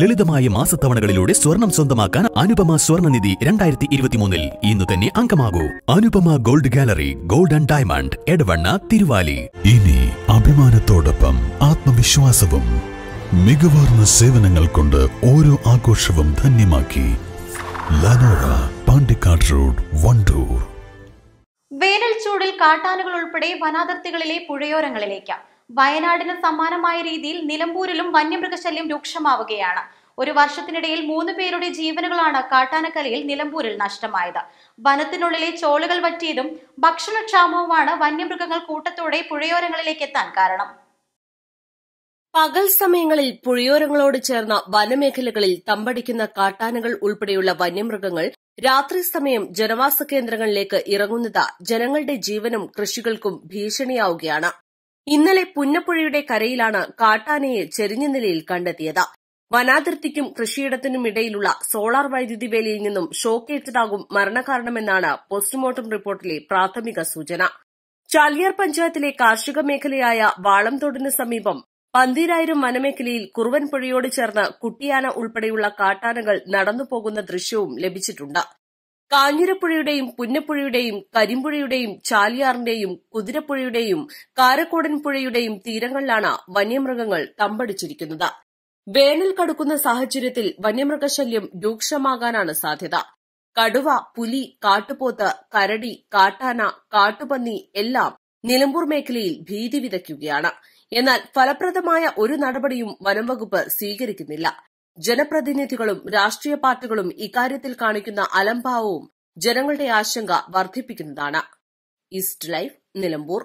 ലളിതമായ മാസത്തവണകളിലൂടെ സ്വർണം സ്വന്തമാക്കാൻ അനുപമ സ്വർണനിധി രണ്ടായിരത്തി ഇരുപത്തിമൂന്നിൽ ഇന്ന് തന്നെ അംഗമാകൂ. Anupama gold gallery gold and diamond Edavanna Thiruvali. ഇനി അഭിമാനത്തോടൊപ്പം ആത്മവിശ്വാസവും മികവാർന്ന സേവനങ്ങൾ കൊണ്ട് ഓരോ ആഘോഷവും ധന്യമാക്കി. ലനോറ പാണ്ടിക്കാട് റോഡ് വണ്ടൂർ. വേനൽ ചൂടിൽ കാട്ടാനകൾ ഉൾപ്പെടെ വനാതിർത്തികളിലെ പുഴയോരങ്ങളിലേക്ക് വയനാടിന് സമാനമായ രീതിയിൽ നിലമ്പൂരിലും വന്യമൃഗശല്യം രൂക്ഷമാവുകയാണ്. ഒരു വർഷത്തിനിടയിൽ മൂന്ന് പേരുടെ ജീവനുകളാണ് കാട്ടാനക്കലയിൽ നിലമ്പൂരിൽ നഷ്ടമായത്. വനത്തിനുള്ളിലെ ചോളുകൾ വറ്റിയതും ഭക്ഷണക്ഷാമവുമാണ് വന്യമൃഗങ്ങൾ കൂട്ടത്തോടെ പുഴയോരങ്ങളിലേക്ക് എത്താൻ കാരണം. പകൽ സമയങ്ങളിൽ പുഴയോരങ്ങളോട് ചേർന്ന വനമേഖലകളിൽ തമ്പടിക്കുന്ന കാട്ടാനകൾ ഉൾപ്പെടെയുള്ള വന്യമൃഗങ്ങൾ രാത്രി സമയം ജനവാസ കേന്ദ്രങ്ങളിലേക്ക് ഇറങ്ങുന്നത് ജനങ്ങളുടെ ജീവനും കൃഷികൾക്കും ഭീഷണിയാവുകയാണ്. ഇന്നലെ പുന്നപ്പുഴയുടെ കരയിലാണ് കാട്ടാനയെ ചെരിഞ്ഞ നിലയിൽ കണ്ടെത്തിയത്. വനാതിർത്തിക്കും കൃഷിയിടത്തിനും ഇടയിലുള്ള സോളാർ വൈദ്യുതി വേലിയിൽ നിന്നും ഷോക്കേറ്റതാകും മരണകാരണമെന്നാണ് പോസ്റ്റ്മോർട്ടം റിപ്പോർട്ടിലെ പ്രാഥമിക സൂചന. ചാലിയാർ പഞ്ചായത്തിലെ കാർഷിക മേഖലയായ വാളംതോടിന് സമീപം പന്തീരായിരം വനമേഖലയിൽ കുറുവൻ പുഴയോട് ചേർന്ന് കുട്ടിയാന ഉൾപ്പെടെയുള്ള കാട്ടാനകൾ നടന്നുപോകുന്ന ദൃശ്യവും ലഭിച്ചിട്ടുണ്ട്. കാഞ്ഞിരപ്പുഴയുടെയും പുന്നപ്പുഴയുടെയും കരിമ്പുഴയുടെയും ചാലിയാറിന്റെയും കുതിരപ്പുഴയുടെയും കാരക്കോടൻ പുഴയുടെയും തീരങ്ങളിലാണ് വന്യമൃഗങ്ങൾ തമ്പടിച്ചിരിക്കുന്നത്. വേനൽ കടുക്കുന്ന സാഹചര്യത്തിൽ വന്യമൃഗശല്യം രൂക്ഷമാകാനാണ് സാധ്യത. കടുവ പുലി കാട്ടുപോത്ത് കരടി കാട്ടാന കാട്ടുപന്നി എല്ലാം നിലമ്പൂർ മേഖലയിൽ ഭീതി വിതയ്ക്കുകയാണ്. എന്നാൽ ഫലപ്രദമായ ഒരു നടപടിയും വനംവകുപ്പ് സ്വീകരിക്കുന്നില്ല. ജനപ്രതിനിധികളും രാഷ്ട്രീയ പാർട്ടികളും ഇക്കാര്യത്തിൽ കാണിക്കുന്ന അലംഭാവവും ജനങ്ങളുടെ ആശങ്ക വർദ്ധിപ്പിക്കുന്നതാണ്. East life Nilambur.